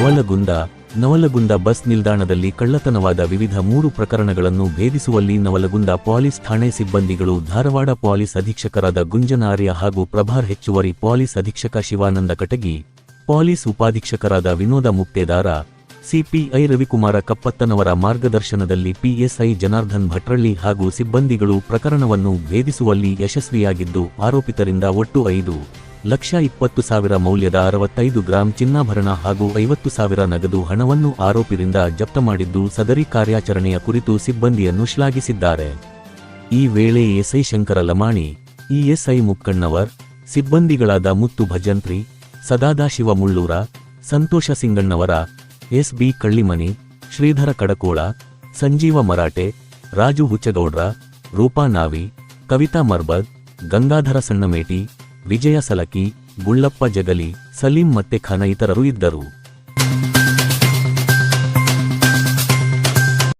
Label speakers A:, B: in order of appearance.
A: Navalgund Navalgund bus ನಿಲ್ದಾಣದಲ್ಲಿ ಕಳ್ಳತನವಾದ ವಿವಿಧ ಮೂರು ಪ್ರಕರಣಗಳನ್ನು ಭೇದಿಸುವಲ್ಲಿ ನವಲಗುಂದ ಪೊಲೀಸ್ ಠಾಣೆ ಸಿಬ್ಬಂದಿಗಳು ಧಾರವಾಡ ಪೊಲೀಸ್ ಅಧೀಕ್ಷಕರಾದ ಗುಂಜನಾರ್ಯ ಹಾಗೂ ಪ್ರಭಾರ್ ಹೆಚ್ಚುವರಿ ಪೊಲೀಸ್ ಅಧೀಕ್ಷಕ ಶಿವಾನಂದ ಕಟಗಿ, ಪೊಲೀಸ್ ಉಪಾಧೀಕ್ಷಕರಾದ ವಿನೋದ ಮುಕ್ತೇದಾರ, ಸಿಪಿಐ ರವಿಕುಮಾರ ಕಪ್ಪತ್ತನವರ ಮಾರ್ಗದರ್ಶನದಲ್ಲಿ ಪಿಎಸ್ಐ ಜನಾರ್ದನ್ ಭಟ್ರಳ್ಳಿ ಹಾಗೂ ಸಿಬ್ಬಂದಿಗಳು ಪ್ರಕರಣವನ್ನು ಭೇದಿಸುವಲ್ಲಿ ಯಶಸ್ವಿಯಾಗಿದ್ದು ಆರೋಪಿತರಿಂದ ಒಟ್ಟು ಐದು. ಲಕ್ಷ ಇಪ್ಪತ್ತು ಸಾವಿರ ಮೌಲ್ಯದ ಅರವತ್ತೈದು ಗ್ರಾಂ ಚಿನ್ನಾಭರಣ ಹಾಗೂ ಐವತ್ತು ಸಾವಿರ ನಗದು ಹಣವನ್ನು ಆರೋಪಿರಿಂದ ಜಪ್ತ ಮಾಡಿದ್ದು ಸದರಿ ಕಾರ್ಯಾಚರಣೆಯ ಕುರಿತು ಸಿಬ್ಬಂದಿಯನ್ನು ಶ್ಲಾಘಿಸಿದ್ದಾರೆ. ಈ ವೇಳೆ ಎಸ್ಐ ಶಂಕರ ಲಮಾಣಿ ಇಎಸ್ಐ ಮುಕ್ಕಣ್ಣವರ್, ಸಿಬ್ಬಂದಿಗಳಾದ ಮುತ್ತು ಭಜಂತ್ರಿ, ಸದಾದಾಶಿವ ಮುಳ್ಳೂರ, ಸಂತೋಷ ಸಿಂಗಣ್ಣವರ, ಎಸ್ಬಿ ಕಳ್ಳಿಮನಿ, ಶ್ರೀಧರ ಕಡಕೋಳ, ಸಂಜೀವ ಮರಾಠೆ, ರಾಜು ಹುಚ್ಚಗೌಡ್ರ, ರೂಪಾ ನಾವಿ, ಕವಿತಾ ಮರ್ಬದ್, ಗಂಗಾಧರ ಸಣ್ಣಮೇಟಿ ವಿಜಯ ಸಲಕಿ ಗುಳ್ಳಪ್ಪ ಜಗಲಿ ಸಲೀಂ ಮತ್ತೆ ಖಾನ ಇತರರು ಇದ್ದರು.